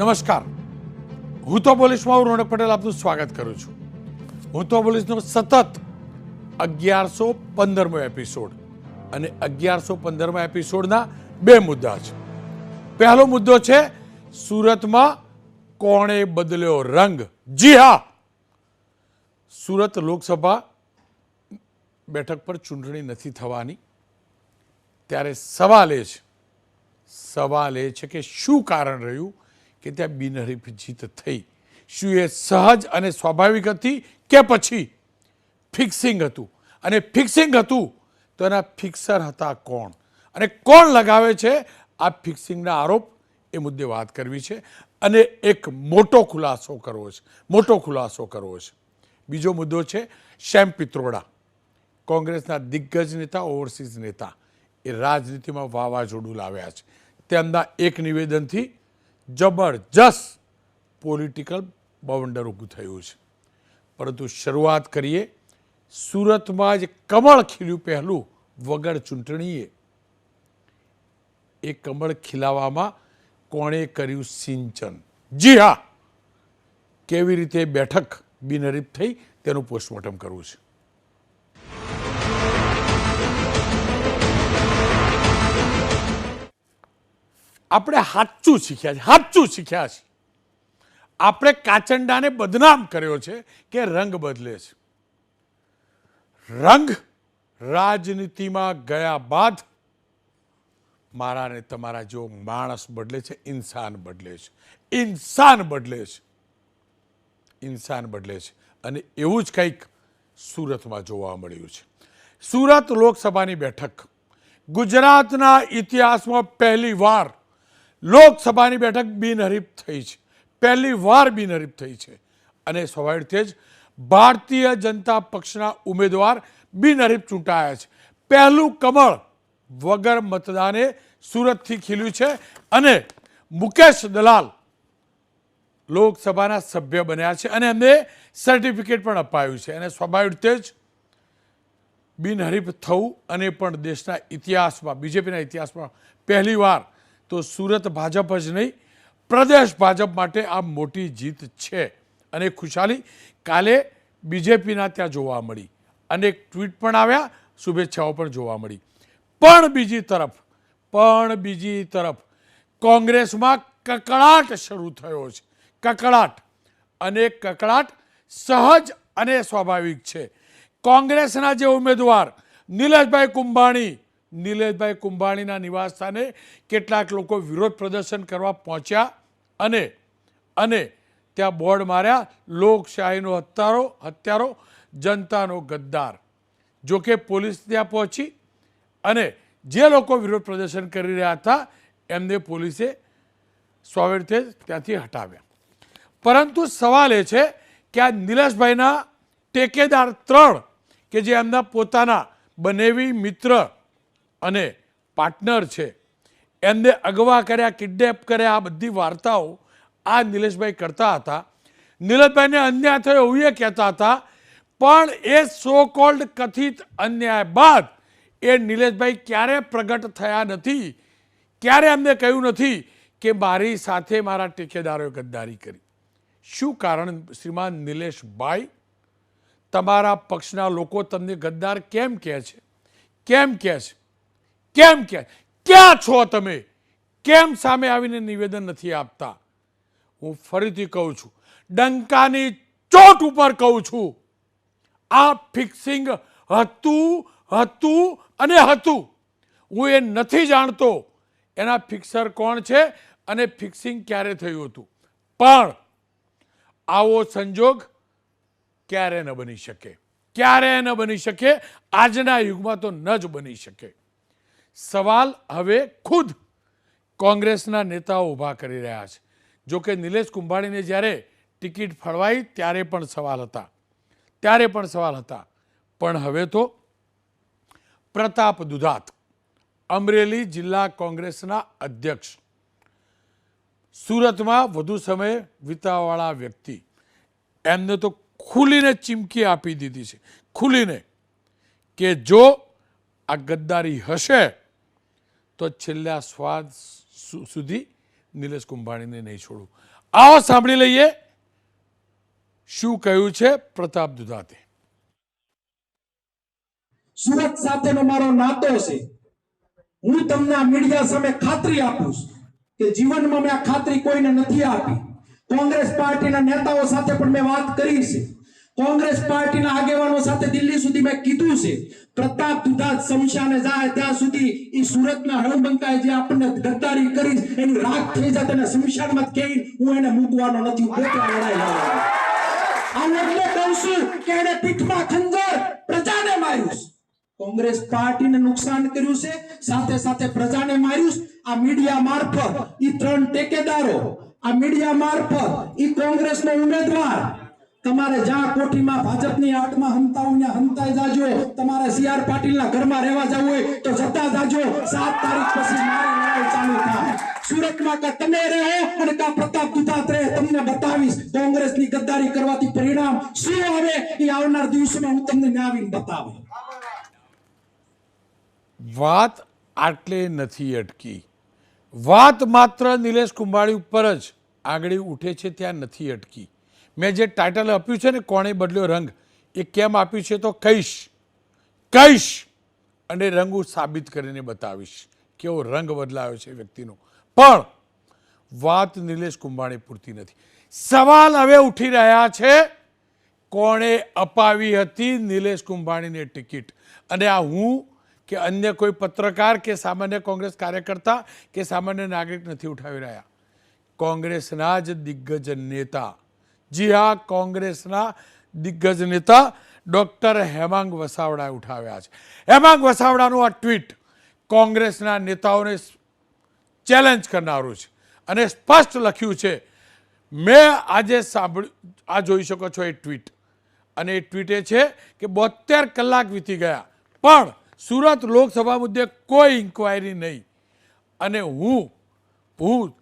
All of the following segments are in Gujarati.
નમસ્કાર. હું તો પોલીસમાં હું રોનક પટેલ આપનું સ્વાગત કરું છું. હું તો પોલીસનો સતત અગિયારસો પંદરમો એપિસોડ અને અગિયારસો પંદરમા એપિસોડના બે મુદ્દા છે. પહેલો મુદ્દો છે, સુરતમાં કોણે બદલ્યો રંગ? જી હા. સુરત લોકસભા બેઠક પર ચૂંટણી નથી થવાની. ત્યારે સવાલ એ છે, સવાલ એ છે કે શું કારણ રહ્યું? કે ત્યાં બિનહરીફ જીત થઈ. શું એ સહજ અને સ્વાભાવિક હતી કે પછી? ફિક્સિંગ હતું. અને ફિક્સિંગ હતું તો એના ફિક્સર હતા કોણ? અને કોણ લગાવે છે? આ ફિક્સિંગના આરોપ એ મુદ્દે વાત કરવી છે. અને એક મોટો ખુલાસો કરવો છે. મોટો ખુલાસો કરવો છે. બીજો મુદ્દો છે શ્યામ પિત્રોડા. કોંગ્રેસના દિગ્ગજ નેતા, ઓવરસીઝ નેતા. એ રાજનીતિમાં વાવાઝોડું લાવ્યા છે. તેમના એક નિવેદનથી જબરજસ્ત પોલિટિકલ બવંડર ઊભું થયું છે. પરંતુ શરૂઆત કરીએ સુરતમાં જ કમળ ખીલ્યું પહેલું વગર ચૂંટણીએ. એ કમળ ખીલાવામાં કોણે કર્યું સિંચન? જી હા. કેવી રીતે બેઠક બિનહરીફ થઈ તેનું પોસ્ટમોર્ટમ કરવું છે. આપણે સાચું શીખ્યા છે સાચું શીખ્યા છે. આપણે કાચંડાને બદનામ કર્યો છે કે રંગ બદલે છે. રંગ રાજનીતિમાં ગયા બાદ મારા ને તમારા જેવો માણસ બદલે છે, ઇન્સાન બદલે છે. ઇન્સાન બદલે છે. ઇન્સાન બદલે છે. અને એવું જ કંઈક સુરતમાં જોવા મળ્યું છે. સુરત લોકસભાની બેઠક. ગુજરાતના ઇતિહાસમાં પહેલી વાર લોકસભાની બેઠક બિનહરીફ થઈ છે. પહેલી વાર બિનહરીફ થઈ છે. અને સ્વાભાવિક રીતે જ ભારતીય જનતા પક્ષના ઉમેદવાર બિનહરીફ ચૂંટાયા છે. પહેલું કમળ વગર મતદાને સુરતથી ખીલ્યું છે અને મુકેશ દલાલ લોકસભાના સભ્ય બન્યા છે અને એમને સર્ટિફિકેટ પણ અપાયું છે. અને સ્વાભાવિક રીતે જ બિનહરીફ થવું અને પણ દેશના ઇતિહાસમાં, બીજેપીના ઇતિહાસમાં પહેલીવાર તો સુરત ભાજપ જ નહીં, પ્રદેશ ભાજપ માટે આ મોટી જીત છે. અને ખુશાલી કાલે બીજેપીના ત્યાં જોવા મળી. અનેક ટ્વીટ પણ આવ્યા, શુભેચ્છાઓ પણ જોવા મળી. પણ બીજી તરફ, પણ બીજી તરફ, કોંગ્રેસમાં કકળાટ શરૂ થયો છે. કકળાટ. અને કકળાટ સહજ અને સ્વાભાવિક છે. કોંગ્રેસના જે ઉમેદવાર નીલજભાઈ કુંભાણી નિલેશભાઈ કુંભાણીના નિવાસસ્થાને કેટલાક લોકો વિરોધ પ્રદર્શન કરવા પહોંચ્યા અને અને ત્યાં બોર્ડ માર્યા, લોકશાહીનો હત્યારો હત્યારો, જનતાનો ગદ્દાર. જોકે પોલીસ ત્યાં પહોંચી અને જે લોકો વિરોધ પ્રદર્શન કરી રહ્યા હતા, એમને પોલીસે સ્વાભાવિક ત્યાંથી હટાવ્યા. પરંતુ સવાલ એ છે કે આ નિલેશભાઈના ટેકેદાર ત્રણ કે જે એમના પોતાના બનેવી મિત્ર અને પાર્ટનર છે. એમને અગવા કર્યા, કિડનેપ કર્યા, આ બધી વાર્તાઓ આ નિલેશભાઈ કરતા હતા. નિલેશભાઈને અન્યાય થયો એવું એ કહેતા હતા, પણ એ સો કોલ્ડ કથિત અન્યાય બાદ એ નિલેશભાઈ ક્યારે પ્રગટ થયા નથી? ક્યારે એમને કહ્યું નથી કે મારી સાથે મારા ટેકેદારોએ ગદ્દારી કરી? શું કારણ શ્રીમાન નિલેશભાઈ? તમારા પક્ષના લોકો તમને ગદ્દાર કેમ કહે છે? કેમ કહે છે? કેમ કે ક્યાં છો તમે? કેમ સામે આવીને નિવેદન નથી આપતા? હું ફરીથી કહું છું, ડંકાની ચોટ ઉપર કહું છું, આ ફિક્સિંગ હતું હતું અને હતું. હું એ નથી જાણતો એના ફિક્સર કોણ છે અને ફિક્સિંગ ક્યારે થયું હતું. પણ આવો સંજોગ ક્યારે ન બની શકે? ક્યારે ન બની શકે? આજના યુગમાં તો ન જ બની શકે. સવાલ હવે ખુદ કોંગ્રેસના નેતાઓ ઊભા કરી રહ્યા છે. જો કે નિલેશ કુંભાણીને જ્યારે ટિકિટ ફળવાઈ ત્યારે પણ સવાલ હતા. ત્યારે પણ સવાલ હતા. પણ હવે તો પ્રતાપ દુધાત, અમરેલી જિલ્લા કોંગ્રેસના અધ્યક્ષ, સુરતમાં વધુ સમય વિતાવવાળા વ્યક્તિ, એમને તો ખુલીને ચીમકી આપી દીધી છે. ખુલીને કે જો આ ગદ્દારી હશે તો છેલ્લા સ્વાદ સુધી નિલેશ કુંભાણીને નહીં છોડું. આવો સાંભળી લઈએ શું કહ્યું છે પ્રતાપ દુધાતે. સુરત સાથેનો મારો નાતો છે. હું તમને આ મીડિયા સામે ખાતરી આપું છું કે જીવનમાં મેં આ ખાતરી કોઈને નથી આપી. કોંગ્રેસ પાર્ટીના નેતાઓ સાથે પણ મેં વાત કરી છે. કોંગ્રેસ પાર્ટીના આગેવાનો સાથે દિલ્હી સુધી મેં કીધું છે. પ્રતાપ દુધાત શમશાને જાય ત્યાં સુધી ઈ સુરતના હળબંકાએ જે આપણને ગદ્દારી કરી એની રાખ થઈ જાય તેને શમશાનમાં કહી હું એને મૂકવાનો નથી, હું લડાઈ લડવાનો. એટલે કહું છું કે એને પીઠમાં ખંજર પ્રજાને માર્યું કોંગ્રેસ પાર્ટીને નુકસાન કર્યું છે, સાથે સાથે પ્રજાને માર્યું આ મીડિયા મારફત ઈ ત્રણ ટેકેદારો, આ મીડિયા મારફત ઈ કોંગ્રેસનો ઉમેદવાર તમારે જ્યાં કોઠીમાં ભાજપની આટમાં હંતાવું ને હંતાઈ જાજો. તમારે સીઆર પાટીલના ઘરમાં રહેવા જવું હોય, તો જતા જાજો. સાત તારીખ પછી મારી લડાઈ ચાલુ થાય. પરિણામ શું આવે એ આવનાર દિવસોમાં હું તમને ન્યાવીને બતાવું. વાત આટલે નથી અટકી. વાત માત્ર નિલેશ કુંભાળી ઉપર જ આગળ ઉઠે છે, ત્યાં નથી અટકી. મેં જે ટાઇટલ આપ્યું છે ને, કોણે બદલ્યો રંગ, એ કેમ આપ્યું છે તો કહીશ. કહીશ. અને રંગ હું સાબિત કરીને બતાવીશ કેવો રંગ બદલાયો છે વ્યક્તિનો. પણ વાત નિલેશ કુંભાણી પૂરતી નથી. સવાલ હવે ઉઠી રહ્યા છે, કોણે અપાવી હતી નિલેશ કુંભાણીને ટિકિટ? અને આ હું કે અન્ય કોઈ પત્રકાર કે સામાન્ય કોંગ્રેસ કાર્યકર્તા કે સામાન્ય નાગરિક નથી ઉઠાવી રહ્યા? કોંગ્રેસના જ દિગ્ગજ નેતા જી હા, કોંગ્રેસના દિગ્ગજ નેતા ડૉક્ટર હેમાંગ વસાવડાએ ઉઠાવ્યા છે. હેમાંગ વસાવડાનું આ ટ્વીટ કોંગ્રેસના નેતાઓને ચેલેન્જ કરનારું છે અને સ્પષ્ટ લખ્યું છે, મેં આજે સાંભળ્યું આ જોઈ શકો છો એ ટ્વીટ. અને એ ટ્વીટે છે કે બોતેર કલાક વીતી ગયા, પણ સુરત લોકસભા મુદ્દે કોઈ ઇન્કવાયરી નહીં. અને હું હું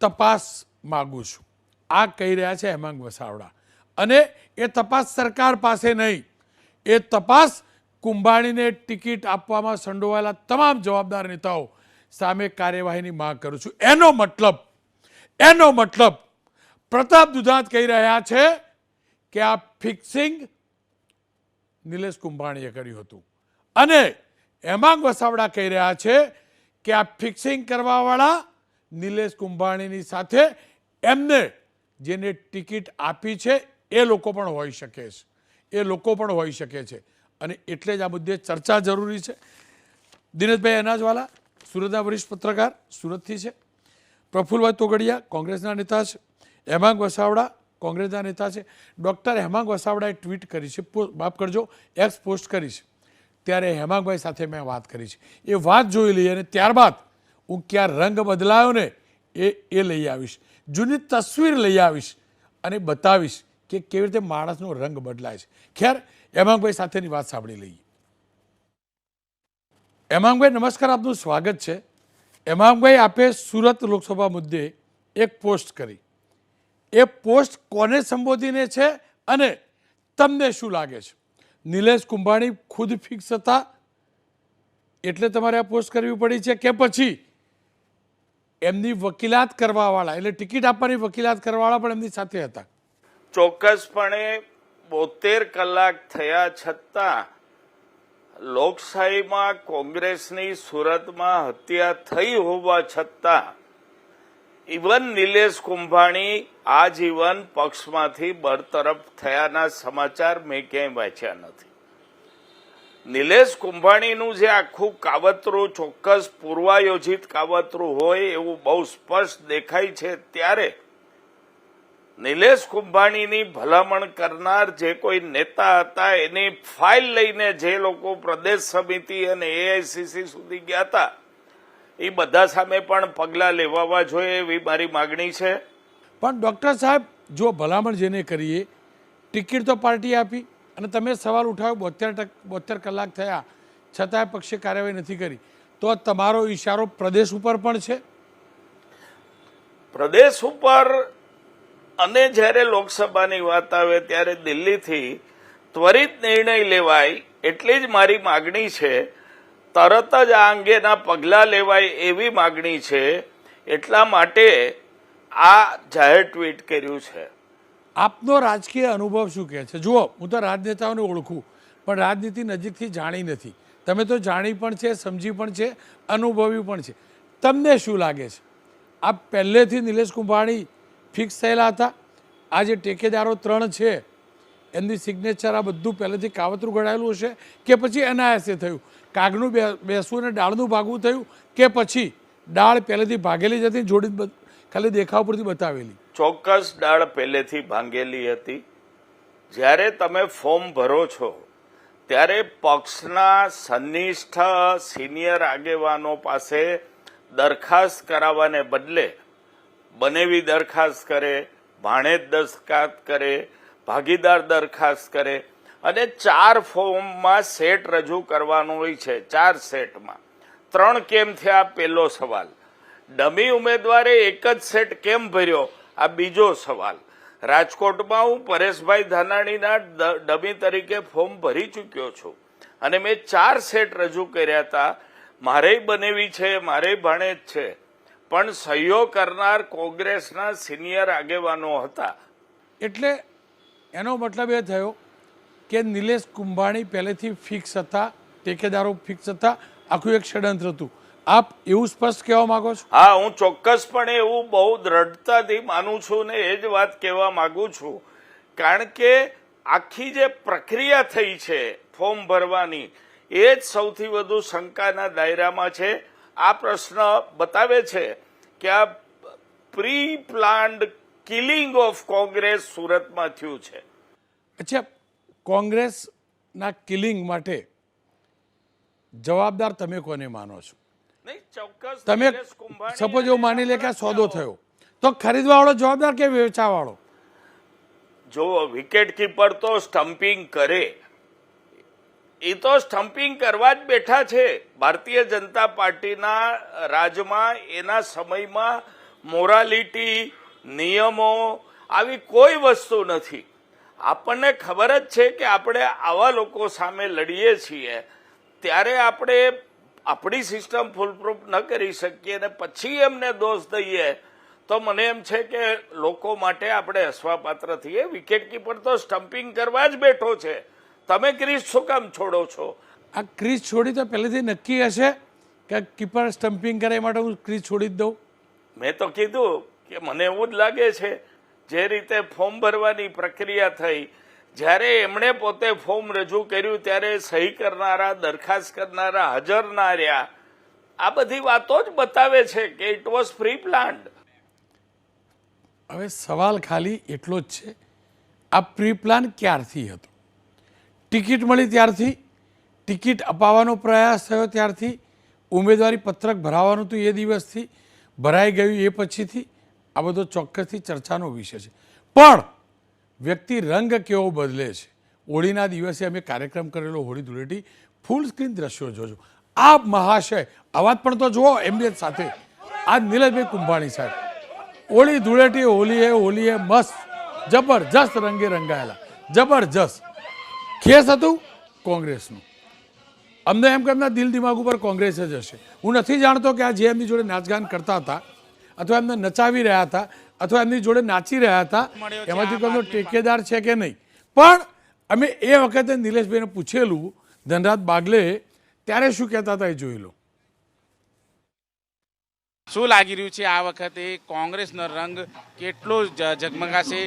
તપાસ માગું છું. આ કહી રહ્યા છે હેમાંગ વસાવડા. અને એ તપાસ સરકાર પાસે નહીં. એ તપાસ કુંભાણીને ટિકિટ આપવામાં સંડોવાયેલા તમામ જવાબદાર નેતાઓ સામે કાર્યવાહીની માંગ કરું છું. એનો મતલબ એનો મતલબ, પ્રતાપ દુધાત કહી રહ્યા છે કે આ ફિક્સિંગ નિલેશ કુંભાણીએ કર્યું હતું. અને હેમાંગ વસાવડા કહી રહ્યા છે કે આ ફિક્સિંગ કરવાવાળા નિલેશ કુંભાણીની સાથે એમને જેને ટિકિટ આપી છે, એ લોકો પણ હોઈ શકે છે. એ લોકો પણ હોઈ શકે છે. અને એટલે જ આ મુદ્દે ચર્ચા જરૂરી છે. દિનેશભાઈ અનાજવાલા સુરતના વરિષ્ઠ પત્રકાર, સુરતથી છે. પ્રફુલભાઈ તોગડિયા, કોંગ્રેસના નેતા છે. હેમાંગ વસાવડા, કોંગ્રેસના નેતા છે. ડૉક્ટર હેમાંગ વસાવડાએ ટ્વીટ કરી છે. માફ કરજો એક્સ પોસ્ટ કરી છે. ત્યારે હેમાંગભાઈ સાથે મેં વાત કરી છે. એ વાત જોઈ લઈએ અને ત્યારબાદ હું ક્યાં રંગ બદલાયો ને એ એ લઈ આવીશ. જૂની તસવીર લઈ આવીશ અને બતાવીશ કે કેવી રીતે માણસનો રંગ બદલાય છે. ખેર, હેમાંગભાઈ સાથેની વાત સાંભળી લઈએ. હેમાંગભાઈ, નમસ્કાર, આપનું સ્વાગત છે. હેમાંગભાઈ, આપે સુરત લોકસભા મુદ્દે એક પોસ્ટ કરી. એ પોસ્ટ કોને સંબોધીને છે અને તમને શું લાગે છે? નિલેશ કુંભાણી ખુદ ફિક્સ હતા? એટલે તમારે આ પોસ્ટ કરવી પડી છે કે પછી? એમની વકીલાત કરવાવાળા, એટલે ટિકિટ આપવાની વકીલાત કરવાવાળા પણ એમની સાથે હતા. ચોક્કસપણે બોતેર કલાક થયા છતાં લોકશાહીમાં કોંગ્રેસની સુરતમાં હત્યા થઈ હોવા છતાં ઇવન નિલેશ કુંભાણી આજીવન પક્ષમાંથી બરતરફ થયાના સમાચાર મેં ક્યાંય વાંચ્યા નથી. નિલેશ કુંભાણીનું જે આખું કાવતરું, ચોક્કસ પૂર્વાયોજિત કાવતરું હોય એવું બહુ સ્પષ્ટ દેખાય છે, ત્યારે નિલેશ કુંભાણીની ભલામણ કરનાર જે કોઈ નેતા હતા, એની ફાઇલ લઈને જે લોકો પ્રદેશ સમિતિ અને એઆઈસીસી સુધી ગયા હતા, એ બધા સામે પણ પગલાં લેવાવા જોઈએ એવી મારી માગણી છે. પણ ડૉક્ટર સાહેબ, જો ભલામણ જેને કરીએ, ટિકિટ તો પાર્ટી આપી અને તમે સવાલ ઉઠાવ્યો બોતેર ટક બોતેર કલાક થયા. છતાંય પક્ષે કાર્યવાહી નથી કરી. તો તમારો ઈશારો પ્રદેશ ઉપર પણ છે? પ્રદેશ ઉપર અને જ્યારે લોકસભાની વાત આવે ત્યારે દિલ્હીથી ત્વરિત નિર્ણય લેવાય એટલી જ મારી માગણી છે. તરત જ આ અંગેના પગલાં લેવાય એવી માગણી છે. એટલા માટે આ જાહેર ટ્વીટ કર્યું છે. આપનો રાજકીય અનુભવ શું કહે છે? જુઓ, હું તો રાજનેતાઓને ઓળખું, પણ રાજનીતિ નજીકથી જાણી નથી. તમે તો જાણી પણ છે, સમજી પણ છે અનુભવી પણ છે. તમને શું લાગે છે? આ પહેલેથી નિલેશ કુંભાણી ફિક્સ થયેલા હતા? આ જે ટેકેદારો ત્રણ છે, એમની સિગ્નેચર આ બધું પહેલેથી કાવતરું ઘડાયેલું હશે કે પછી એનાયસે થયું? કાગનું બેસવું અને ડાળનું ભાગવું થયું કે પછી ડાળ પહેલેથી ભાગેલી જ હતી જોડી ખાલી દેખાવ પરથી બતાવેલી? ચોક્કસ ડાળ પહેલેથી ભાંગેલી હતી. જ્યારે તમે ફોર્મ ભરો છો, ત્યારે પક્ષના સન્નિષ્ઠ સિનિયર આગેવાનો પાસે દરખાસ્ત કરાવવાને બદલે બનેવી દરખાસ્ત કરે, ભાણેજ દરખાસ્ત કરે, ભાગીદાર દરખાસ્ત કરે અને ચાર ફોર્મમાં સેટ રજૂ કરવાનું હોય છે, ચાર સેટમાં. ત્રણ કેમ થયા? પહેલો સવાલ. ડમી ઉમેદવારે એક જ સેટ કેમ ભર્યો? આ બીજો સવાલ. રાજકોટમાં હું પરેશભાઈ ધાનાણીના ડમી તરીકે ફોર્મ ભરી ચૂક્યો છું અને મેં ચાર સેટ રજૂ કર્યા હતા મારે બનેવી છે મારે ભાણેજ છે. પણ સહયોગ કરનાર કોંગ્રેસના સિનિયર આગેવાનો હતા. એટલે એનો મતલબ એ થયો કે નિલેશ કુંભાણી પહેલેથી ફિક્સ હતા, ટેકેદારો ફિક્સ હતા. આખું એક ષડયંત્ર હતું. આપ એવું સ્પષ્ટ કહેવા માંગો છો? હા હું ચોક્કસપણે એવું બહુ દ્રઢતાથી માનું છું ને એ જ વાત કહેવા માંગુ છું. કારણ કે આખી જે પ્રક્રિયા થઈ છે ફોર્મ ભરવાની એ જ સૌથી વધુ શંકાના દાયરામાં છે. આ પ્રશ્ન બતાવે છે કે આ pre planned killing of Congress સુરતમાં થયું છે. અચ્છા કોંગ્રેસના કિલિંગ માટે જવાબદાર તમે કોને માનો છો? તમે સપોઝ એવું માની લે કે આ સોદો થયો. તો ખરીદવાવાળો જવાબદાર કે વેચાવાળો? જો વિકેટ કીપર તો સ્ટમ્પિંગ કરે. એ તો સ્ટમ્પિંગ કરવા જ બેઠા છે. ભારતીય જનતા પાર્ટીના રાજમાં એના સમયમાં મોરાલિટી નિયમો આવી કોઈ વસ્તુ નથી. આપણને ખબર જ છે કે આપણે આવા લોકો સામે લડીએ છીએ. ત્યારે આપણે આપણી સિસ્ટમ ફૂલપ્રૂફ ન કરી શકીએ અને પછી એમને દોષ દઈએ તો મને એમ છે કે લોકો માટે આપણે હસવાપાત્ર થઈએ. વિકેટ કીપર તો સ્ટમ્પિંગ કરવા જ બેઠો છે. તમે ક્રીઝ શું કામ છોડો છો? આ ક્રીઝ છોડી તો પહેલેથી નક્કી હશે કે કીપર સ્ટમ્પિંગ કરે એ માટે હું ક્રીઝ છોડી જ દઉં. મેં તો કીધું કે મને એવું જ લાગે છે જે રીતે ફોર્મ ભરવાની પ્રક્રિયા થઈ જ્યારે એમણે પોતે ફોર્મ રજૂ કર્યું ત્યારે સહી કરનારા, દરખાસ્ત કરનારા, હાજર ના રહ્યા. આ બધી વાતો જ બતાવે છે કે ઇટ વોઝ ફ્રી પ્લાન્ડ હવે સવાલ ખાલી એટલો જ છે, આ પ્રી પ્લાન ક્યારથી હતો? ટિકિટ મળી ત્યારથી? ટિકિટ અપાવવાનો પ્રયાસ થયો ત્યારથી? ઉમેદવારી પત્રક ભરાવાનું હતું એ દિવસથી? ભરાઈ ગયું એ પછીથી? આ બધો ચોક્કસથી ચર્ચાનો વિષય છે. પણ વ્યક્તિ રંગ કેવો બદલે છે? હોળીના દિવસે અમે કાર્યક્રમ કરેલો, હોળી ધૂળેટી ફૂલ સ્ક્રીન દ્રશ્યો જોજો. આ મહાશય અવાજ પણ તો જુઓ એમની સાથે. આ નીલજભાઈ કુંભાણી સાહેબ. હોળી ધૂળેટી હોલીએ હોલીએ મસ્ત, જબરજસ્ત રંગે રંગાયેલા. જબરજસ્ત. ખેસ હતું? કોંગ્રેસનું. અમને એમ કે એમના દિલ દિમાગ ઉપર કોંગ્રેસ જ હશે. હું નથી જાણતો કે આ જે એમની જોડે નાચગાન કરતા હતા, અથવા એમને નચાવી રહ્યા હતા અથવા એમની જોડે નાચી રહ્યા હતા એમાંથી કોઈનો ટેકેદાર છે કે નહીં. પણ અમે એ વખતે નિલેશભાઈને પૂછેલું ધનરાજ બાગલે ત્યારે શું કહેતા હતા એ જોઈ લો. શું લાગી રહ્યું છે આ વખતે કોંગ્રેસનો રંગ કેટલો ઝગમગાશે?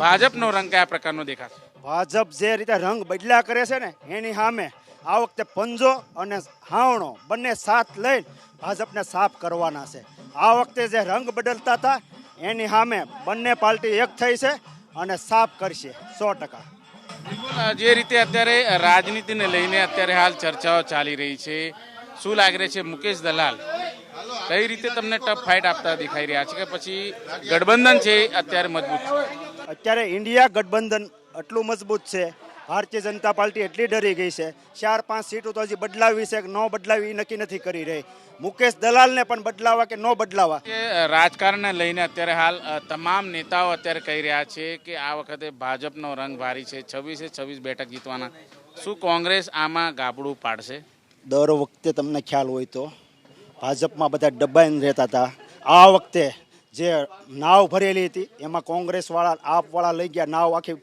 ભાજપનો રંગ કયા પ્રકારનો દેખાશે? ભાજપ જે રીતે રંગ બદલા કરે છે ને એની સામે આ વખતે પંજો અને હાવણો બંને સાથ લઈને ભાજપને સાફ કરવાના છે. આ વખતે જે રંગ બદલતા હતા એની સામે બંને પાર્ટી એક થઈ છે અને સાફ કરશે સો ટકા. બિલકુલ જે રીતે અત્યારે રાજનીતિને લઈને અત્યારે હાલ ચર્ચાઓ ચાલી રહી છે શું લાગી છે મુકેશ દલાલ? કઈ રીતે તમને ટફ ફાઇટ આપતા દેખાઈ રહ્યા છે કે પછી ગઠબંધન છે અત્યારે મજબૂત છે? અત્યારે ઇન્ડિયા ગઠબંધન એટલું મજબૂત છે ભારતીય જનતા પાર્ટી એટલી ડરી ગઈ છે. ચાર પાંચ સીટો તો હજી બદલાવી છે કે ન બદલાવી એ નક્કી નથી કરી રહી. મુકેશ દલાલને પણ બદલાવા કે ન બદલાવા? રાજકારણને લઈને અત્યારે હાલ તમામ નેતાઓ અત્યારે કહી રહ્યા છે કે આ વખતે ભાજપનો રંગ ભારી છે છવ્વીસે છવ્વીસ બેઠક જીતવાના. શું કોંગ્રેસ આમાં ગાબડું પાડશે? દર વખતે તમને ખ્યાલ હોય તો ભાજપમાં બધા ડબ્બાઈને રહેતા હતા. આ વખતે જે નાવ ભરેલી હતી એમાં કોંગ્રેસવાળા આપવાળા લઈ ગયા નાવ આખી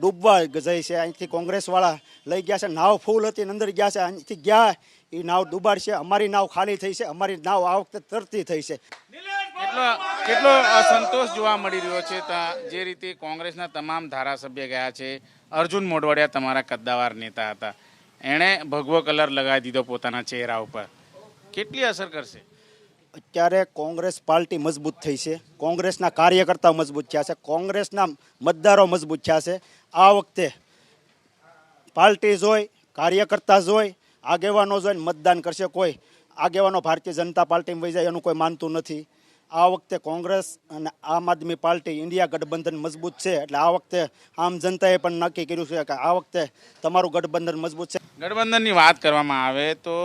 ડૂબવા જાય છે. અહીંથી કોંગ્રેસવાળા લઈ ગયા છે. નાવ ફૂલ હતી અંદર ગયા છે. અહીંથી ગયા એ નાવ ડૂબાડશે અમારી નાવ ખાલી થઈ છે. અમારી નાવ આ વખતે તરતી થઈ છે. કેટલો કેટલો અસંતોષ જોવા મળી રહ્યો છે જે રીતે કોંગ્રેસના તમામ ધારાસભ્ય ગયા છે. અર્જુન મોઢવાડિયા તમારા કદ્દાવાર નેતા હતા. એણે ભગવો કલર લગાવી દીધો પોતાના ચહેરા ઉપર. કેટલી અસર કરશે? અત્યારે કોંગ્રેસ પાર્ટી મજબૂત થઈ છે. કોંગ્રેસના કાર્યકર્તાઓ મજબૂત થયા છે. કોંગ્રેસના મતદારો મજબૂત થયા છે. આ વખતે પાર્ટી જોઈ કાર્યકર્તા જોઈ આગેવાનો જોઈને મતદાન કરશે કોઈ. આગેવાનો ભારતીય જનતા પાર્ટીમાં વહી જાય એનું કોઈ માનતું નથી. આ વખતે કોંગ્રેસ અને આમ આદમી પાર્ટી ઇન્ડિયા ગઠબંધન મજબૂત છે. એટલે આ વખતે આમ જનતાએ પણ નક્કી કર્યું છે કે આ વખતે તમારું ગઠબંધન મજબૂત છે. ગઠબંધનની વાત કરવામાં આવે તો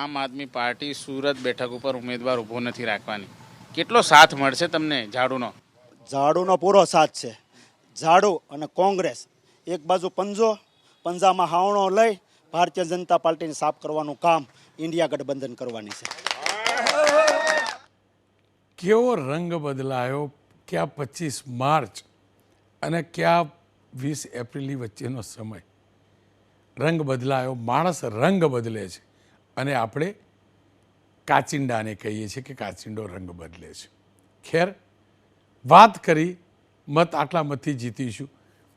આમ આદમી પાર્ટી સુરત બેઠક ઉપર ઉમેદવાર ઊભો નથી રાખવાની. કેટલો સાથ મળશે તમને ઝાડુનો? ઝાડુનો પૂરો સાથ છે. ઝાડુ અને કોંગ્રેસ એક બાજુ પંજો, પંજામાં હાવણો લઈ ભારતીય જનતા પાર્ટીને સાફ કરવાનું કામ ઇન્ડિયા ગઠબંધન કરવાની છે. કેવો રંગ બદલાયો? ક્યાં પચીસ માર્ચ અને ક્યાં વીસ એપ્રિલની વચ્ચેનો સમય? રંગ બદલાયો, માણસ રંગ બદલે છે. અને આપણે કાચિંડાને કહીએ છીએ કે કાચિંડો રંગ બદલે છે. ખેર, વાત કરી, મત આટલા મતથી જીતીશું.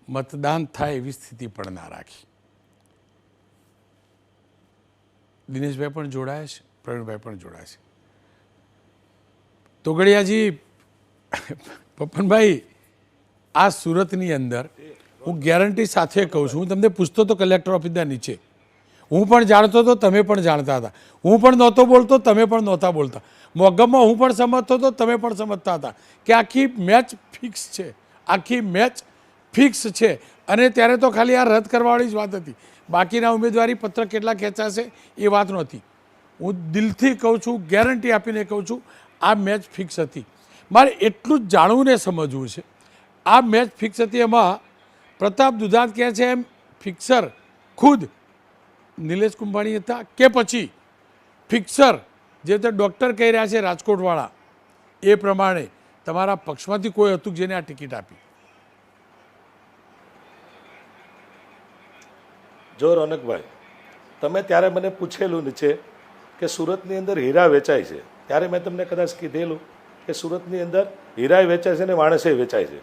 મતદાન થાય એવી સ્થિતિ પણ ના રાખી. દિનેશભાઈ પણ જોડાયા છે, પ્રવીણભાઈ પણ જોડાયા છે. તોગડિયાજી પપનભાઈ આ સુરતની અંદર હું ગેરંટી સાથે કહું છું, હું તમને પૂછતો તો કલેક્ટર ઓફિસના નીચે. હું પણ જાણતો હતો તમે પણ જાણતા હતા. હું પણ નહોતો બોલતો, તમે પણ નહોતા બોલતા. મોગમમાં હું પણ સમજતો હતો તમે પણ સમજતા હતા કે આખી મેચ ફિક્સ છે. આખી મેચ ફિક્સ છે. અને ત્યારે તો ખાલી આ રદ કરવાવાળી જ વાત હતી. બાકીના ઉમેદવારી પત્ર કેટલા ખેંચાશે એ વાત નહોતી. હું દિલથી કહું છું, ગેરંટી આપીને કહું છું, આ મેચ ફિક્સ હતી. મારે એટલું જ જાણવું ને સમજવું છે. આ મેચ ફિક્સ હતી એમાં પ્રતાપ દુધાત કહે છે એમ, ફિક્સર ખુદ નિલેશ કુંભાણી હતા કે પછી ફિક્સર જે તે ડૉક્ટર કહી રહ્યા છે રાજકોટવાળા, એ પ્રમાણે તમારા પક્ષમાંથી કોઈ હતું જેને આ ટિકિટ આપી? જો રોનકભાઈ, તમે ત્યારે મને પૂછેલું નીચે કે સુરતની અંદર હીરા વેચાય છે. ત્યારે મેં તમને કદાચ કીધેલું કે સુરતની અંદર હીરા વેચાય છે ને માણસે વેચાય છે.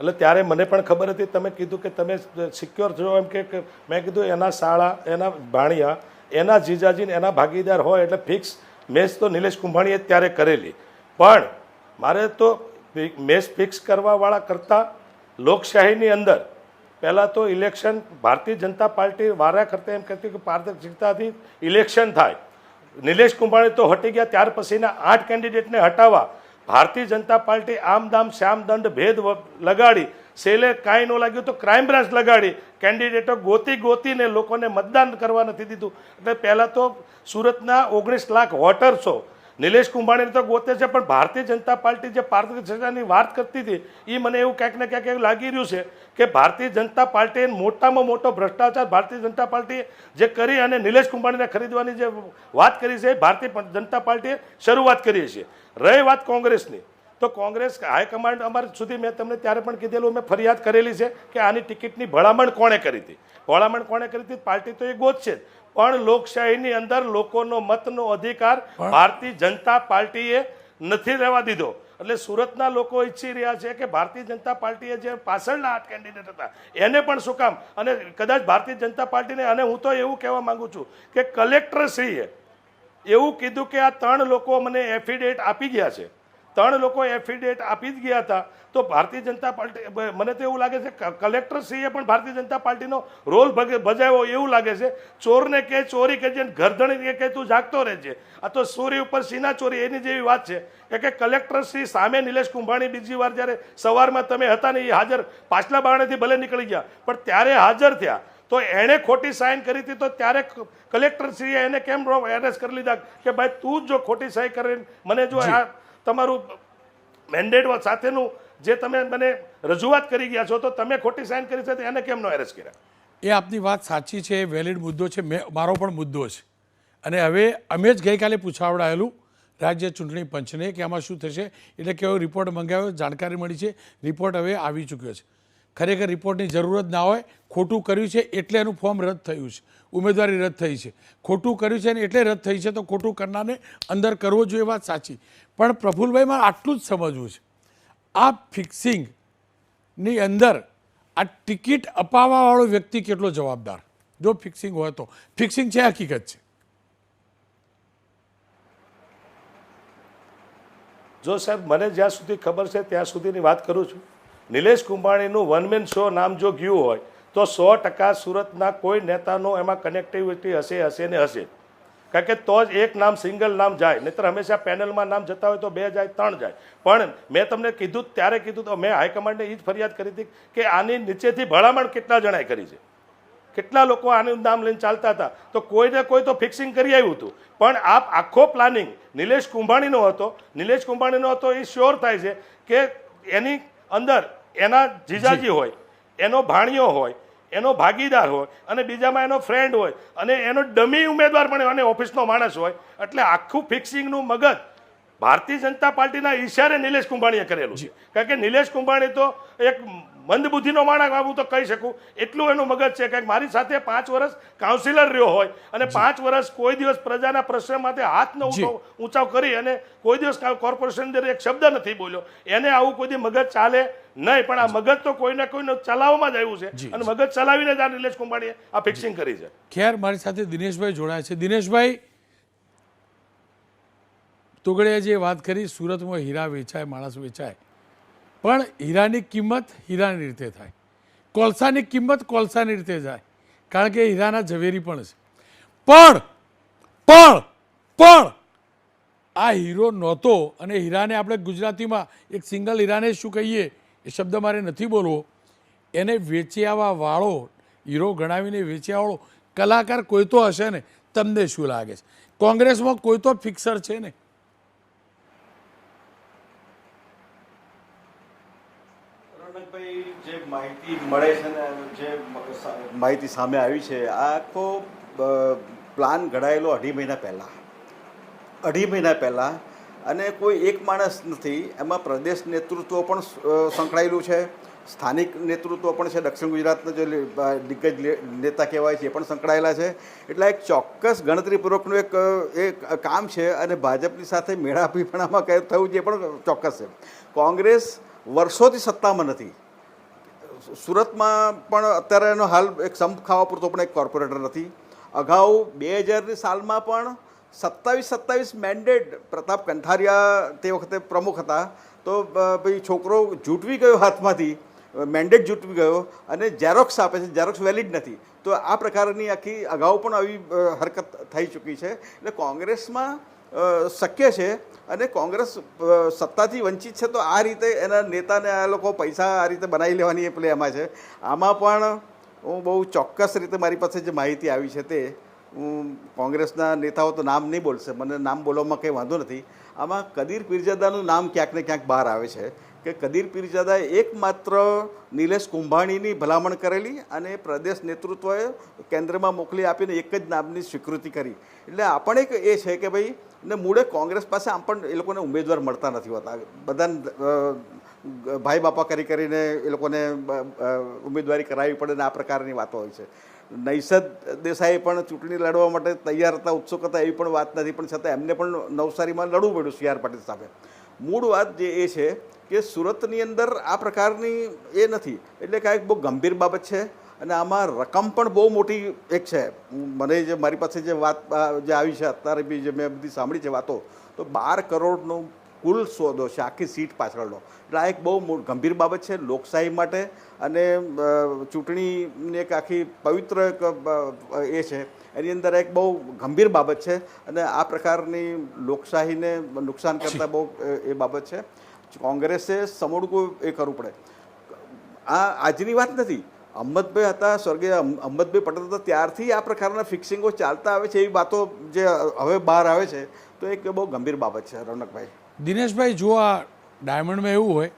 એટલે ત્યારે મને પણ ખબર હતી, તમે કીધું કે તમે સિક્યોર છો એમ કે મેં કીધું એના શાળા, એના ભાણિયા, એના જીજાજીને એના ભાગીદાર હોય એટલે ફિક્સ મેચ તો નિલેશ કુંભાણીએ ત્યારે કરેલી. પણ મારે તો મેચ ફિક્સ કરવાવાળા કરતાં લોકશાહીની અંદર પહેલાં તો ઇલેક્શન ભારતીય જનતા પાર્ટી વારા કરતા એમ કહેતી કે પારદર્શકતાથી ઇલેક્શન થાય. નિલેશ કુંભાણી તો હટી ગયા, ત્યાર પછીના આઠ કેન્ડિડેટને હટાવવા. ભારતીય જનતા પાર્ટી આમદામ શ્યામદંડ શ્યામ દંડ ભેદ લગાડી. સેલે કાંઈ ન લાગ્યું તો ક્રાઇમ બ્રાન્ચ લગાડી. કેન્ડિડેટો ગોતી ગોતીને લોકોને મતદાન કરવા નથી દીધું. એટલે પહેલાં તો સુરતના ઓગણીસ લાખ વોટર્સો નિલેશ કુંભાણીને તો ગોતે છે, પણ ભારતીય જનતા પાર્ટી જે પારદર્શિતાની વાત કરતી હતી એ મને એવું ક્યાંક ને ક્યાંક લાગી રહ્યું છે. કે ભારતીય જનતા પાર્ટીએ મોટામાં મોટો ભ્રષ્ટાચાર ભારતીય જનતા પાર્ટીએ જે કરી અને નિલેશ કુંભાણીને ખરીદવાની જે વાત કરી છે ભારતીય જનતા પાર્ટીએ શરૂઆત કરી છે રહી વાત કોંગ્રેસની. તો કોંગ્રેસ હાઈકમાન્ડ અમારે સુધી મેં તમને ત્યારે પણ કીધેલું મેં ફરિયાદ કરેલી છે કે આની ટિકિટની ભલામણ કોણે કરી હતી? ભલામણ કોણે કરી હતી? પાર્ટી તો એ ગોત છે. પણ લોકશાહીની અંદર લોકોનો મતનો અધિકાર ભારતીય જનતા પાર્ટીએ નથી રહેવા દીધો. એટલે સુરતના લોકો ઈચ્છી રહ્યા છે કે ભારતીય જનતા પાર્ટીએ જે પાછળના આઠ કેન્ડિડેટ હતા, એને પણ શું કામ? અને કદાચ ભારતીય જનતા પાર્ટીને, અને હું તો એવું કહેવા માગું છું કે કલેક્ટરશ્રીએ એવું કીધું કે આ ત્રણ લોકો મને એફિડેટ આપી ગયા છે. ત્રણ લોકો એફિડેટ આપી જ ગયા હતા. તો ભારતીય જનતા પાર્ટી મને તો એવું લાગે છે કલેક્ટરશ્રીએ પણ ભારતીય જનતા પાર્ટીનો રોલ ભજાવ્યો એવું લાગે છે. ચોરને કે ચોરી કે છે ગરદણીને કે તું જાગતો રહેજે. આ તો સૂર્ય ઉપર સીના ચોરી એની જેવી વાત છે. કે કે કલેક્ટરશ્રી સામે નિલેશ કુંભાણી બીજી વાર જ્યારે સવારમાં તમે હતા ને એ હાજર પાછલા બારણેથી ભલે નીકળી ગયા પણ ત્યારે હાજર થયા. તો એણે ખોટી સાઇન કરી હતી તો ત્યારે કલેક્ટરશ્રીએ એને કેમ એરેસ્ટ કરી લીધા? કે ભાઈ તું જ જો ખોટી સાઇન કરીને મને જો. આ તમારું મેન્ડેટ સાથેનું જે તમે મને રજૂઆત કરી ગયા છો, તો તમે ખોટી સાઇન કરી છે એને કેમ નો એરેસ્ટ કર્યા? એ આપની વાત સાચી છે વેલિડ મુદ્દો છે, મેં મારો પણ મુદ્દો છે. અને હવે અમે જ ગઈકાલે પૂછાવડાયેલું રાજ્ય ચૂંટણી પંચને કે આમાં શું થશે, એટલે કેવો રિપોર્ટ મંગાવ્યો, જાણકારી મળી છે રિપોર્ટ હવે આવી ચૂક્યો છે. ખરેખર રિપોર્ટની જરૂરત ના હોય, ખોટું કર્યું છે એટલે એનું ફોર્મ રદ થયું છે. ઉમેદવારી રદ થઈ છે. ખોટું કર્યું છે ને એટલે રદ થઈ છે, તો ખોટું કરનારને અંદર કરવો જોઈએ વાત સાચી. પણ પ્રફુલભાઈ આટલું જ સમજવું છે. આ ફિક્સિંગની અંદર આ ટિકિટ અપાવવાવાળો વ્યક્તિ કેટલો જવાબદાર? જો ફિક્સિંગ હોય તો. ફિક્સિંગ છે, હકીકત છે. જો સાહેબ, મને જ્યાં સુધી ખબર છે, ત્યાં સુધીની વાત કરું છું. નિલેશ કુંભાણીનું વન મેન શો નામ જો ગયું હોય, તો સો ટકા સુરતના કોઈ નેતાનો એમાં કનેક્ટિવિટી હશે હશે ને હશે. કારણ કે તો જ એક નામ સિંગલ નામ જાય, નહીતર હંમેશા પેનલમાં નામ જતા હોય તો બે જાય, ત્રણ જાય. પણ મેં તમને કીધું, ત્યારે કીધું તો મેં હાઈકમાન્ડને એ જ ફરિયાદ કરી હતી કે આની નીચેથી ભલામણ કેટલા જણાએ કરી છે. કેટલા લોકો આનું નામ લઈને ચાલતા હતા. તો કોઈને કોઈ તો ફિક્સિંગ કરી આવ્યું હતું. પણ આ આખો પ્લાનિંગ નિલેશ કુંભાણીનો હતો. નિલેશ કુંભાણીનો હતો એ શ્યોર થાય છે કે એની અંદર એના જીજાજી હોય એનો ભાણિયો હોય એનો ભાગીદાર હોય અને બીજામાં એનો ફ્રેન્ડ હોય અને એનો ડમી ઉમેદવાર પણ અને ઓફિસનો માણસ હોય એટલે આખું ફિક્સિંગનું મગજ ભારતીય જનતા પાર્ટીના ઈશારે નિલેશ કુંભાણીએ કરેલું છે. કારણ કે નિલેશ કુંભાણી તો એક મંદબુદ્ધિનો માણસ બાબુ તો કહી શકું. એટલું એનું મગજ છે કે મારી સાથે પાંચ વર્ષ કાઉન્સિલર રહ્યો હોય અને પાંચ વર્ષ કોઈ દિવસ પ્રજાના પ્રશ્ન માટે હાથ ન ઊંચો ઊંચાવ કરી અને કોઈ દિવસ કોર્પોરેશન અંદર એક શબ્દ નથી બોલ્યો. એને આવું કોઈ દી મગજ ચાલે નહીં પણ આ મગજ તો કોઈને કોઈને ચલાવવામાં જ આવ્યું છે. અને મગજ ચલાવીને જ આ નિલેશ કુંભાણીએ આ ફિક્સિંગ કરી છે. ખેર મારી સાથે દિનેશભાઈ જોડાયા છે. દિનેશભાઈ તોગડિયા જે વાત કરી સુરતમાં હીરા વેચાય માણસ વેચાય. પણ હીરાની કિંમત હીરાની રીતે થાય. કોલસાની કિંમત કોલસાની રીતે જાય. કારણ કે હીરાના ઝવેરી પણ છે. પણ પણ પણ આ હીરો નહોતો અને હીરાને આપણે ગુજરાતીમાં એક સિંગલ હીરાને શું કહીએ, એ શબ્દ મારે નથી બોલવો. એને વેચ્યાવા વાળો, હીરો ગણાવીને વેચ્યાવાળો કલાકાર કોઈ તો હશે ને, તમને શું લાગે છે? કોંગ્રેસમાં કોઈ તો ફિક્સર છે ને રણકભાઈ જે માહિતી મળે છે ને જે માહિતી સામે આવી છે આ આખો પ્લાન ઘડાયેલો અઢી મહિના પહેલાં. અઢી મહિના પહેલાં, અને કોઈ એક માણસ નથી, એમાં પ્રદેશ નેતૃત્વ પણ સંકળાયેલું છે. સ્થાનિક નેતૃત્વ પણ છે, દક્ષિણ ગુજરાતના જે દિગ્ગજ નેતા કહેવાય છે, એ પણ સંકળાયેલા છે. એટલે એક ચોક્કસ ગણતરીપૂર્વકનું એક એક કામ છે, અને ભાજપની સાથે મેળાપીપણામાં થયું એ પણ ચોક્કસ છે. કોંગ્રેસ વર્ષોથી સત્તામાં નથી. સુરતમાં પણ અત્યારે એનો હાલ એક સંપ ખાવા પૂરતો પણ એક કોર્પોરેટર નથી. અગાઉ બે હજારની સાલમાં પણ સત્તાવીસ સત્તાવીસ મેન્ડેટ પ્રતાપ કંઠારિયા તે વખતે પ્રમુખ હતા. તો ભાઈ છોકરો જૂટવી ગયો હાથમાંથી, મેન્ડેટ જૂટવી ગયો અને ઝેરોક્સ આપે છે ઝેરોક્સ વેલિડ નથી. તો આ પ્રકારની આખી અગાઉ પણ આવી હરકત થઈ ચૂકી છે. એટલે કોંગ્રેસમાં શક્ય છે. અને કોંગ્રેસ સત્તાથી વંચિત છે તો આ રીતે એના નેતાને આ લોકો પૈસા આ રીતે બનાવી લેવાની એ પ્લે એમાં છે. આમાં પણ હું બહુ ચોક્કસ રીતે મારી પાસે જે માહિતી આવી છે તે હું કોંગ્રેસના નેતાઓ તો નામ નહીં બોલશે, મને નામ બોલવામાં કંઈ વાંધો નથી. આમાં કદીર પીરજાદાનું નામ ક્યાંક ને ક્યાંક બહાર આવે છે કે કદીર પીરજાદાએ એકમાત્ર નિલેશ કુંભાણીની ભલામણ કરેલી અને પ્રદેશ નેતૃત્વએ કેન્દ્રમાં મોકલી આપીને એક જ નામની સ્વીકૃતિ કરી. એટલે આ પણ એક એ છે કે ભાઈ ને મૂળે કોંગ્રેસ પાસે આમ પણ એ લોકોને ઉમેદવાર મળતા નથી હોતા. બધાને ભાઈ બાપા કરી કરીને એ લોકોને ઉમેદવારી કરાવવી પડે ને આ પ્રકારની વાતો હોય છે. નૈસદ દેસાઈ પણ ચૂંટણી લડવા માટે તૈયાર હતા, ઉત્સુક હતા એવી પણ વાત નથી, પણ છતાં એમને પણ નવસારીમાં લડવું પડ્યું સી આર પાટીલ સામે. મૂળ વાત જે એ છે કે સુરતની અંદર આ પ્રકારની એ નથી. એટલે કાંઈક બહુ ગંભીર બાબત છે. અને આમાં રકમ પણ બહુ મોટી એક છે. મને જે મારી પાસે જે વાત જે આવી છે, અત્યારે બી જે મેં બધી સાંભળી છે વાતો, તો બાર કરોડનો કુલ સોદો છે, આખી સીટ પાછળનો. એટલે આ એક બહુ ગંભીર બાબત છે લોકશાહી માટે અને ચૂંટણીની એક આખી પવિત્ર એ છે. એની અંદર એક બહુ ગંભીર બાબત છે અને આ પ્રકારની લોકશાહીને નુકસાન કરતા બહુ એ બાબત છે. કોંગ્રેસે સમોડકું એ કરવું પડે. આ, આજની વાત નથી. અહમદભાઈ હતા સ્વર્ગીય અહમદભાઈ પટેલ હતા ત્યારથી આ પ્રકારના ફિક્સિંગો ચાલતા આવે છે એવી વાતો જે હવે બહાર આવે છે તો એક બહુ ગંભીર બાબત છે રૌનકભાઈ. દિનેશભાઈ જો આ ડાયમંડમાં એવું હોય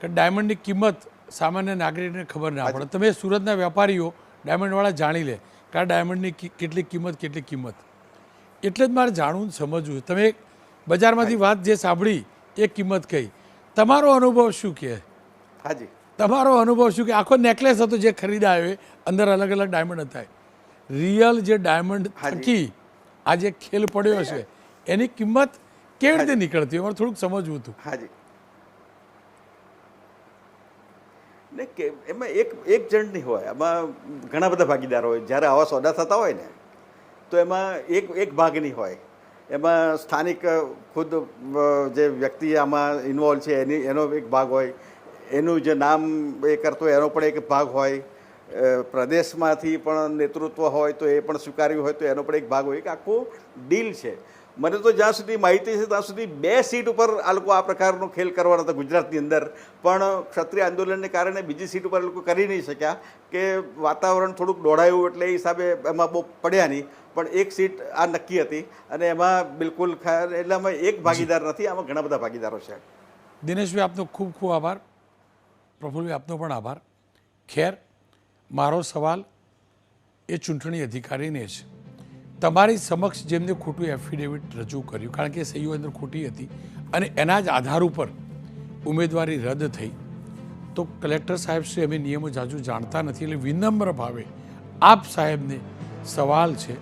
કે ડાયમંડની કિંમત સામાન્ય નાગરિકને ખબર ના પડે તમે સુરતના વેપારીઓ ડાયમંડવાળા જાણી લે કે આ ડાયમંડની કેટલી કિંમત કેટલી કિંમત. એટલે જ મારે જાણવું સમજવું તમે બજારમાંથી વાત જે સાંભળી એ કિંમત કહી તમારો અનુભવ શું કહે? હાજી. તમારો અનુભવ શું કે આખો નેકલેસ હતો જે ખરીદાયો એ અંદર અલગ અલગ ડાયમંડ હતા રિયલ જે ડાયમંડ. થકી આ જે ખેલ પડ્યો છે એની કિંમત કેવી રીતે નીકળતી અમારે થોડુંક સમજવું હતું. હાજી. ને કે એમાં એક એક જણ નહીં હોય એમાં ઘણા બધા ભાગીદારો હોય. જ્યારે આવા સોદા થતા હોય ને તો એમાં એક એક ભાગ નહીં હોય. એમાં સ્થાનિક ખુદ જે વ્યક્તિ આમાં ઇન્વોલ્વ છે એની એનો એક ભાગ હોય. એનું જે નામ એ કરતો એનો પણ એક ભાગ હોય. પ્રદેશમાંથી પણ નેતૃત્વ હોય તો એ પણ સ્વીકાર્યું હોય તો એનો પણ એક ભાગ હોય. કે આખું ડીલ છે. મને તો જ્યાં સુધી માહિતી છે, ત્યાં સુધી બે સીટ ઉપર આ લોકો આ પ્રકારનો ખેલ કરવાનો હતા ગુજરાતની અંદર. પણ ક્ષત્રિય આંદોલનને કારણે બીજી સીટ ઉપર લોકો કરી નહીં શક્યા કે વાતાવરણ થોડુંક દોડાયું એટલે એ હિસાબે એમાં બહુ પડ્યા નહીં. પણ એક સીટ આ નક્કી હતી અને એમાં બિલકુલ એટલે આમાં એક ભાગીદાર નથી, આમાં ઘણા બધા ભાગીદારો છે. દિનેશભાઈ, આપનો ખૂબ ખૂબ આભાર. પ્રફુલભાઈ, આપનો પણ આભાર. ખેર, મારો સવાલ એ ચૂંટણી અધિકારીને છે. તમારી સમક્ષ જેમને ખોટું એફિડેવિટ રજૂ કર્યું, કારણ કે સહીઓ અંદર ખોટી હતી અને એના જ આધાર ઉપર ઉમેદવારી રદ થઈ, તો કલેક્ટર સાહેબ શ્રી અમે નિયમો જાજુ જાણતા નથી એટલે વિનમ્ર ભાવે આપ સાહેબને સવાલ છે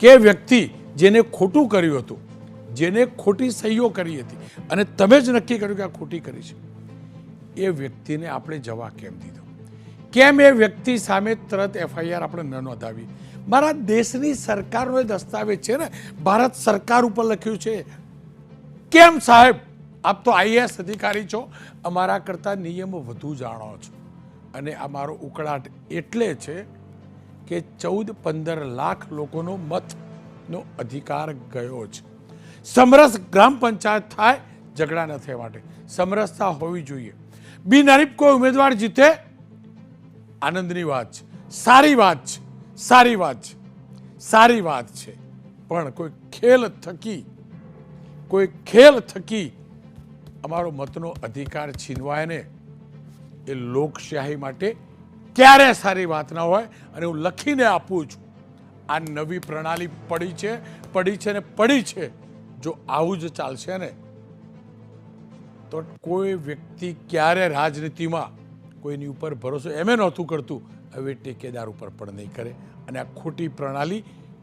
કે વ્યક્તિ જેને ખોટું કર્યું હતું, જેને ખોટી સહીઓ કરી હતી અને તમે જ નક્કી કર્યું કે આ ખોટી કરી છે એ વ્યક્તિને આપણે જવા કેમ દીધો? કેમ એ વ્યક્તિ સામે તરત એફઆઈઆર આપણે ન નોંધાવી? મારા દેશની સરકારનો એ દસ્તાવેજ છે ને, ભારત સરકાર ઉપર લખ્યું છે. કેમ સાહેબ? આપ તો આઈએએસ અધિકારી છો. અમારા કરતાં નિયમો વધુ જાણો છો. અને આ મારો ઉકળાટ એટલે છે કે ચૌદ પંદર લાખ લોકોનો મતનો અધિકાર ગયો છે. સમરસ ગ્રામ પંચાયત થાય, ઝઘડા ન થયા માટે. સમરસતા હોવી જોઈએ. બિનહરીફ કોઈ ઉમેદવાર જીતે? આનંદની વાત છે. સારી વાત છે. સારી વાત છે. સારી વાત છે. પણ કોઈ ખેલ થકી, કોઈ ખેલ થકી અમારો મતનો અધિકાર છીનવાય ને, એ લોકશાહી માટે ક્યારે સારી વાત ના હોય? અને હું લખીને આપું છું, આ નવી પ્રણાલી પડી છે પડી છે ને પડી છે. જો આવું જ ચાલશે ને તો કોઈ વ્યક્તિ ક્યારે રાજનીતિમાં કોઈની ઉપર ભરોસો એમે નહોતું કરતું, હવે ટેકેદાર ઉપર પણ નહીં કરે. અને આ ખોટી પ્રણાલી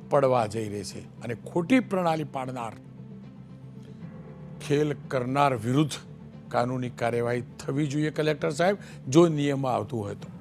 પડવા જઈ રહી છે. અને ખોટી પ્રણાલી પાડનાર, ખેલ કરનાર વિરુદ્ધ કાનૂની કાર્યવાહી થવી જોઈએ, કલેક્ટર સાહેબ, જો નિયમમાં આવતું હોય તો.